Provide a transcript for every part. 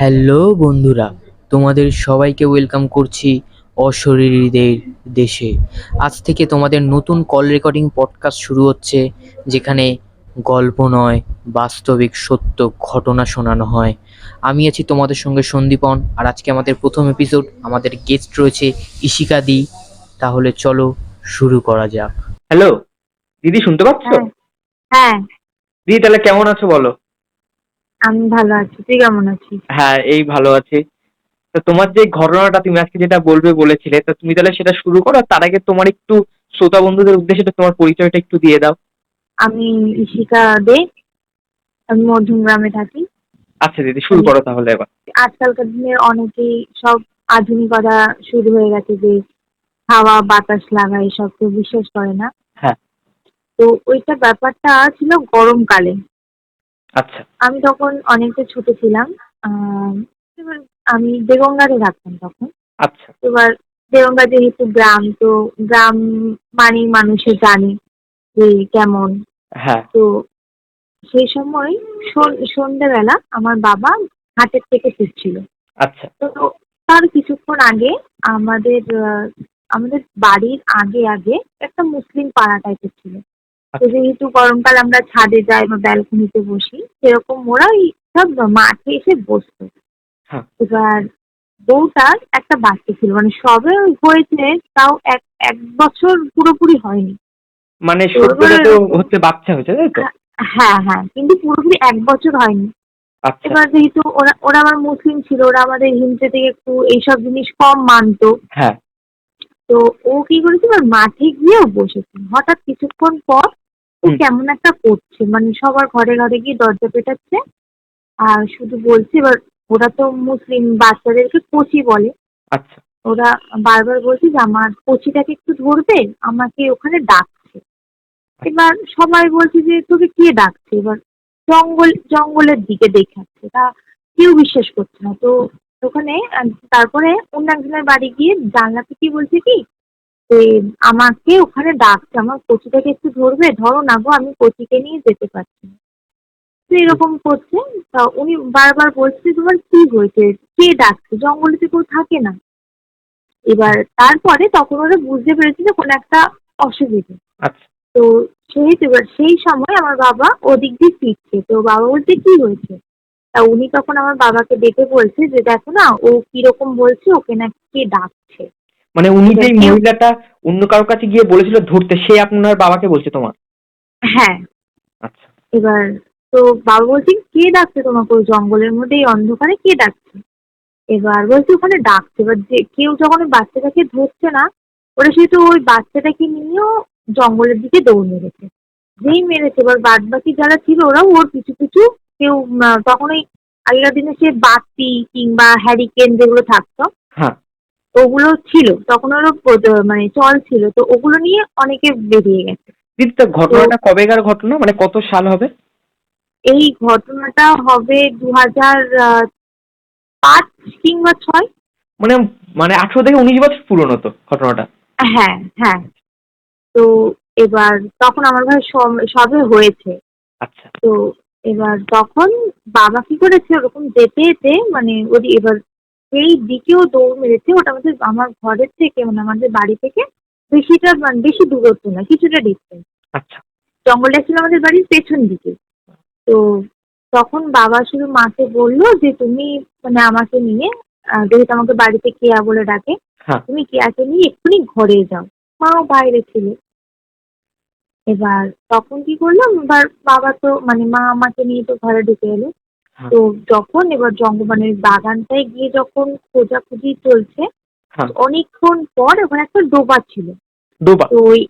Hello বন্ধুরা তোমাদের সবাইকে ওয়েলকাম করছি অশরীরীদের দেশে। আজ থেকে তোমাদের নতুন কল রেকর্ডিং পডকাস্ট শুরু হচ্ছে যেখানে গল্প নয় বাস্তবিক সত্য ঘটনা শোনানো হয়। আমি আছি তোমাদের সঙ্গে সন্দীপন আর আজকে আমাদের প্রথম এপিসোড আমাদের গেস্ট রয়েছে ইশিকা দি। তাহলে চলো শুরু করা যাক। হ্যালো দিদি শুনতে পাচ্ছ? হ্যাঁ। হ্যাঁ। দিদি তাহলে কেমন আছো বলো? আমি ভালো আছি। তুই কেমন আছিস? হ্যাঁ এই ভালো আছি। তো তোমার যে ঘটনাটা তুমি আজকে যেটা বলবে বলেছিলে তো তুমি তাহলে সেটা শুরু করো তার আগে তোমার একটু শ্রোতা বন্ধুদের উদ্দেশ্যে তোমার পরিচয়টা একটু দিয়ে দাও। আমি ইশিকা দে আমি মধ্যম গ্রামে থাকি। আচ্ছা দিদি শুরু করো তাহলে এবার। আজকালকার দিনে অনেকেই সব আধুনিকতা শুরু হয়ে গেছে যে হাওয়া বাতাস লাগা এসব কেউ বিশ্বাস করে না। হ্যাঁ। তো ওইটা ব্যাপারটা ছিল গরমকালে। আচ্ছা। আমি তখন অনেকটা ছোট ছিলাম এবার আমি দেগঙ্গাতে থাকতাম তখন। আচ্ছা। এবার দেগঙ্গা যেহেতু গ্রাম তো গ্রাম মানেই মানুষে জানে যে কেমন। হ্যাঁ। তো সেই সময় সন- সন্ধ্যেবেলা আমার বাবা হাটের থেকে ফিরছিল আচ্ছা। তো তার কিছুক্ষণ আগে আমাদের আমাদের বাড়ির আগে আগে একটা মুসলিম পাড়া টাইপের ছিল। তো যেহেতু গরমকাল আমরা ছাদে যাই বা ব্যালকনিতে বসি সেরকম ওরা ওই সব মাঠে এসে বসতো। হ্যাঁ। এবার বউটার একটা বাচ্চা ছিল মানে সবে হয়েছে তাও এক এক বছর পুরোপুরি হয়নি। মানে হচ্ছে বাচ্চা হয়েছে তাই তো? হ্যাঁ হ্যাঁ কিন্তু পুরোপুরি এক বছর হয়নি। আচ্ছা। এবার যেহেতু ওরা ওরা আমার মুসলিম ছিল ওরা আমাদের হিন্দু থেকে একটু এইসব জিনিস কম মানতো। হ্যাঁ। তো ও কি করেছে এবার মাঠে গিয়েও বসেছে। হঠাৎ কিছুক্ষণ পর। কেমন একটা করছে? মানে সবার ঘরে ঘরে গিয়ে দরজা পেটাচ্ছে। আর শুধু বলছে এবার ওরা তো মুসলিম বাচ্চাদেরকে কচি বলে। আচ্ছা। ওরা বারবার বলছে যে আমার কচিটাকে একটু ধরবে আমাকে ওখানে ডাকছে। এবার সবাই বলছে যে তোকে কে ডাকছে? এবার জঙ্গল জঙ্গলের দিকে দেখাচ্ছে। তা কেউ বিশ্বাস করছে না। তো ওখানে তারপরে অন্য একজনের বাড়ি গিয়ে জানলা থেকে বলছে কি? আমাকে ওখানে ডাকছে আমার কচিটাকে একটু ধরবে? ধরো না গো আমি কচিকে নিয়ে যেতে পারছি না। তো এরকম করছে। তা উনি বারবার বলছে তোমার কি হয়েছে? কে ডাকছে? জঙ্গলে তো কেউ থাকে না। এবার তারপরে তখন ওরা বুঝতে পেরেছে যে কোনো একটা অসুবিধা। আচ্ছা। তো সেই এবার সেই সময় আমার বাবা ওদিক দিয়ে ফিরছে। তো বাবা বলছে কি হয়েছে? তা উনি তখন আমার বাবাকে ডেকে বলছে যে দেখো না ও কীরকম বলছে ওকে না কে ডাকছে? মানে উনি যে মহিলাটা অন্য কারোর কাছে গিয়ে বলেছিল ধরতে সে আপনার বাবাকে বলছে তোমার? হ্যাঁ। আচ্ছা। এবার তো বাবা বলছে কে ডাকছে তোমাকে ওই জঙ্গলের মধ্যে এই অন্ধকারে কে ডাকছে? এবার বলছে ওখানে ডাকছে। এবার যে কেউ যখন ওই বাচ্চাটাকে ধরছে না ওরা সেহেতু ওই বাচ্চাটাকে নিয়েও জঙ্গলের দিকে দৌড় মেরেছে। যেই মেরেছে এবার বাদ বাকি যারা ছিল ওরাও ওর পিছু পিছু কেউ তখন ওই আগেকার দিনে সে বাতি কিংবা হ্যারিকেন যেগুলো থাকতো হ্যাঁ। ওগুলো ছিল তখন ওরা মানে চল ছিল তো ওগুলো নিয়ে অনেকে বেরিয়ে গেছে। দিদি তো ঘটনাটা কবেকার ঘটনা? মানে কত সাল হবে? এই ঘটনাটা হবে দু হাজার পাঁচ কিংবা ছয়। মানে মানে আঠারো থেকে উনিশ বছর পুরনো তো ঘটনাটা। হ্যাঁ হ্যাঁ। তো এবার তখন আমার ভাই সবে হয়েছে। আচ্ছা। তো এবার তখন বাবা কি করেছে ওরকম যেতে যেতে মানে ওই এবার সেই দিকেও দৌড় মেরেছে। ওটা আমাদের আমার ঘরের থেকে মানে আমাদের বাড়ি থেকে বেশিটা মানে বেশি দূরত্ব না কিছুটা ডিস্টেন্স আচ্ছা। জঙ্গলটা ছিল আমাদের বাড়ির পেছন দিকে। তো তখন বাবা শুধু মাকে বলল যে তুমি মানে আমাকে নিয়ে যেহেতু আমাকে বাড়িতে কেয়া বলে ডাকে হ্যাঁ। তুমি কেয়াকে নিয়ে এক্ষুনি ঘরে যাও। মাও বাইরে ছিল। এবার তখন কি করলাম? এবার বাবা তো মানে মা আমাকে নিয়ে তো ঘরে ঢুকে এলো। তো যখন এবার জঙ্গল মানে বাগানটায় গিয়ে যখন খোঁজাখুঁজি চলছে হ্যাঁ। অনেকক্ষণ পর ওখানে একটা ডোবা ছিল। ডোবা তো ওই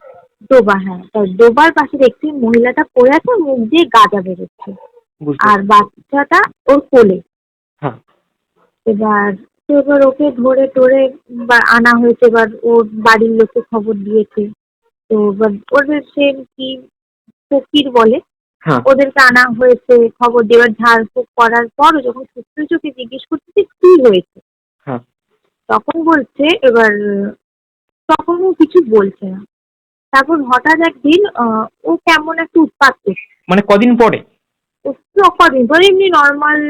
ডোবা হ্যাঁ। ডোবার পাশে দেখছি মহিলাটা পড়ে আছে মুখ দিয়ে গাঁজা বেরোচ্ছে। আর বাচ্চাটা ওর কোলে। হ্যাঁ। এবার তো এবার ওকে ধরে টরে আনা হয়েছে এবার ওর বাড়ির লোকে খবর দিয়েছে। তো এবার ওদের সে কি ফকির বলে হ্যাঁ ওদেরকে আনা হয়েছে খবর দেওয়ার ঝাড়ফুঁক করার পর যখন চোখে জিজ্ঞেস করছে যে কি হয়েছে হ্যাঁ। তখন বলছে এবার তখন ও কিছু বলছে না। তারপর হঠাৎ একদিন ও কেমন একটা উৎপাত করছে মানে কদিন পরে? কদিন পরে এমনি নর্মাল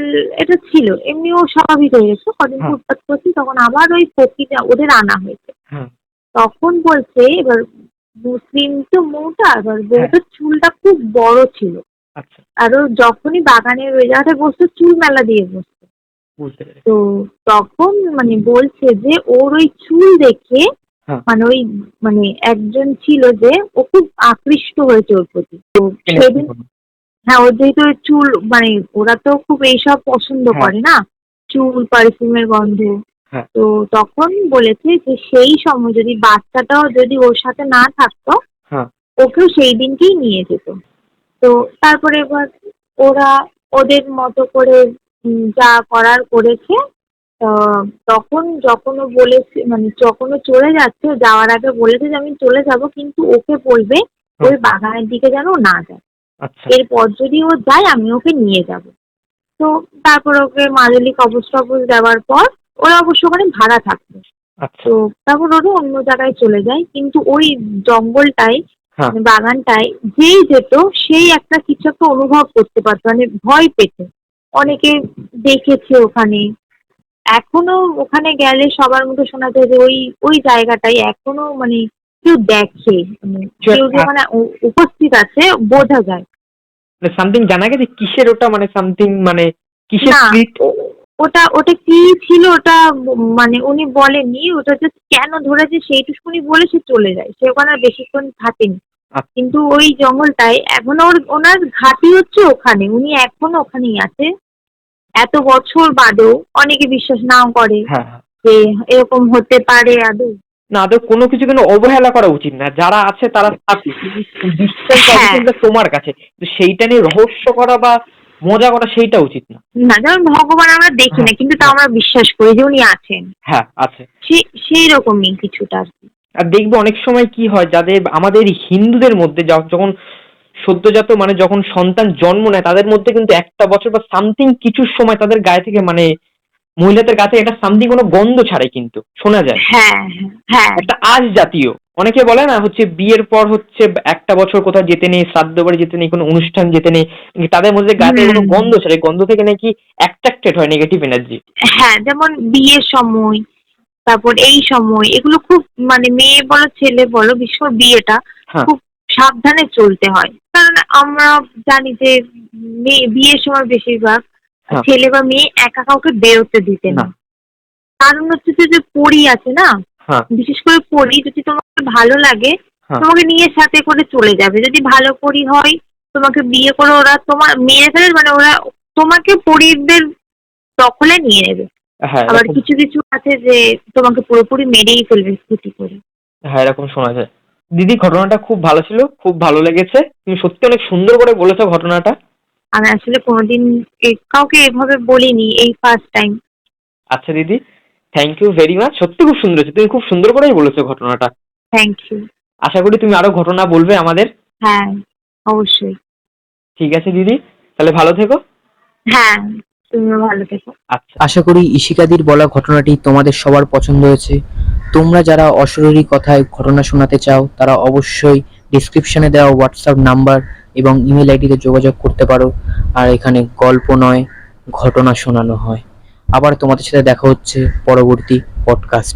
এটা ছিল। এমনি ও স্বাভাবিক হয়ে গেছে। কদিন হ্যাঁ। ফুটপাত করছি তখন আবার ওই পকিটা ওদের আনা হয়েছে। হ্যাঁ। তখন বলছে এবার মুসলিম তো মৌটা বউটার হ্যাঁ। চুলটা খুব বড় ছিল আচ্ছা আর ও যখনই বাগানের ওই জায়গাটায় বসতো চুল মেলা দিয়ে বসতো তো তখন মানে বলছে যে ওর ওই চুল দেখে হ্যাঁ। মানে ওই মানে একজন ছিল যে ও খুব আকৃষ্ট হয়েছে ওর প্রতি তো সেদিন হ্যাঁ ওর যেহেতু ওই চুল মানে ওরা তো খুব এইসব পছন্দ হ্যাঁ। করে না চুল পারফিউমের গন্ধ। তো তখন বলেছে যে সেই সময় যদি বাচ্চাটাও যদি ওর সাথে না থাকতো হ্যাঁ। ওকেও সেই দিনকেই নিয়ে যেত। তো তারপরে এবার ওরা ওদের মতো করে যা করার করেছে তখন যখন ও বলেছে মানে যখন ও চলে যাচ্ছে যাওয়ার আগে বলেছে যে আমি চলে যাব কিন্তু ওকে বলবে ওই বাগানের দিকে যেন না যায়। আচ্ছা। এরপর যদি ও যায় আমি ওকে নিয়ে যাব। তো তারপর ওকে মাদুলি কবচ টবচ দেওয়ার পর ওরা অবশ্য ওখানে ভাড়া থাকতো। আচ্ছা। তো তারপর ওরা অন্য জায়গায় চলে যায় কিন্তু ওই জঙ্গলটায় হ্যাঁ। মানে বাগানটায় যেই যেত সেই একটা কিছু একটা অনুভব করতে পারতো মানে ভয় পেত। অনেকে দেখেছে ওখানে। এখনও ওখানে গেলে সবার মুখে শোনা যায় যে ওই ওই জায়গাটায় এখনও মানে কেউ দেখে। মানে কেউ যে মানে উপস্থিত আছে বোঝা যায়। সামথিং জানা গেছে কিসের ওটা? মানে সামথিং মানে কিসের ওটা ওটা কি ছিল ওটা মানে উনি বলেননি ওটা জাস্ট কেন ধরেছে সেইটুকুনি বলে সে চলে যায়। সে ওখানে আর বেশিক্ষণ থাকেনি। আচ্ছা। কিন্তু ওই জঙ্গলটায় এখনও ওর ওনার ঘাঁটি হচ্ছে ওখানে উনি এখনও ওখানেই আছে। এত বছর বাদেও অনেকে বিশ্বাস নাও করে হ্যাঁ হ্যাঁ। যে এরকম হতে পারে আদৌ। না ওদের কোনো কিছু কিন্তু অবহেলা করা উচিত না। যারা আছে তারা হ্যাঁ। তোমার কাছে। সেইটা নিয়ে রহস্য করা বা মজা করা সেইটা উচিত না। না যেমন ভগবান আমরা দেখি না কিন্তু তাও আমরা বিশ্বাস করি যে উনি আছেন। হ্যাঁ আছে। সেই রকমই কিছুটা আর দেখবে অনেক সময় কি হয় যাদের আমাদের হিন্দুদের মধ্যে যখন সদ্যজাত মানে যখন সন্তান জন্ম নেয় তাদের মধ্যে কিন্তু একটা বছর বা সামথিং কিছু সময় তাদের গায়ে থেকে মানে মহিলাদের গায়ে থেকে একটা সামথিং কোনো গন্ধ ছাড়ে কিন্তু শোনা যায়। হ্যাঁ হ্যাঁ। একটা আজ জাতীয়। অনেকে বলে না হচ্ছে বিয়ের পর হচ্ছে একটা বছর কোথাও যেতে নেই শ্রাদ্ধ বাড়ি যেতে নেই কোনো অনুষ্ঠান যেতে নেই তাদের মধ্যে থেকে কোনো গন্ধ ছাড়ে। গন্ধ থেকে নাকি অ্যাট্রাক্টেড হয় নেগেটিভ এনার্জি হ্যাঁ যেমন বিয়ের সময় তারপর এই সময় এগুলো খুব মানে মেয়ে বলো ছেলে বলো বিশেষ করে বিয়েটা হ্যাঁ। খুব সাবধানে চলতে হয়। কারণ আমরা জানি যে মেয়ে বিয়ের সময় বেশিরভাগ হ্যাঁ। ছেলে বা মেয়ে একা কাউকে বেরোতে দিতে না। কারণ হচ্ছে যে, পরি আছে না বিশেষ করে পড়ি যদি তোমাকে ভালো লাগে হ্যাঁ। তোমাকে নিয়ে সাথে করে চলে যাবে। যদি ভালো পরি হয় তোমাকে বিয়ে করে ওরা তোমার মেরে ফেলে মানে ওরা তোমাকে পরিদের দখলে নিয়ে নেবে। হ্যাঁ আবার কিছু কিছু আছে যে তোমাকে পুরোপুরি মেরেই ফেলবে স্কুটি করে। হ্যাঁ এরকম শোনা যায়। দিদি ঘটনাটা খুব ভালো ছিল খুব ভালো লেগেছে। তুমি সত্যি অনেক সুন্দর করে বলেছ ঘটনাটা। আমি আসলে কোনোদিন কাউকে এভাবে বলিনি এই ফার্স্ট টাইম আচ্ছা দিদি। থ্যাংক ইউ ভেরি মাচ সত্যি খুব সুন্দর হয়েছে। তুমি খুব সুন্দর করেই বলেছ ঘটনাটা। থ্যাংক ইউ আশা করি তুমি আরও ঘটনা বলবে আমাদের। হ্যাঁ অবশ্যই। ঠিক আছে দিদি? তাহলে ভালো থেকো। হ্যাঁ তুমিও ভালো থেকো। আচ্ছা। আশা করি ইশিকাদির বলা ঘটনাটি তোমাদের সবার পছন্দ হয়েছে। তোমরা যারা অশরীরী কথায় ঘটনা শোনাতে চাও তারা অবশ্যই ডিসক্রিপশনে দেওয়া হোয়াটসঅ্যাপ নাম্বার এবং ইমেল আইডিতে যোগাযোগ করতে পারো। আর এখানে গল্প নয় ঘটনা শোনানো হয়। আবার তোমাদের সাথে দেখা হচ্ছে পরবর্তী পডকাস্ট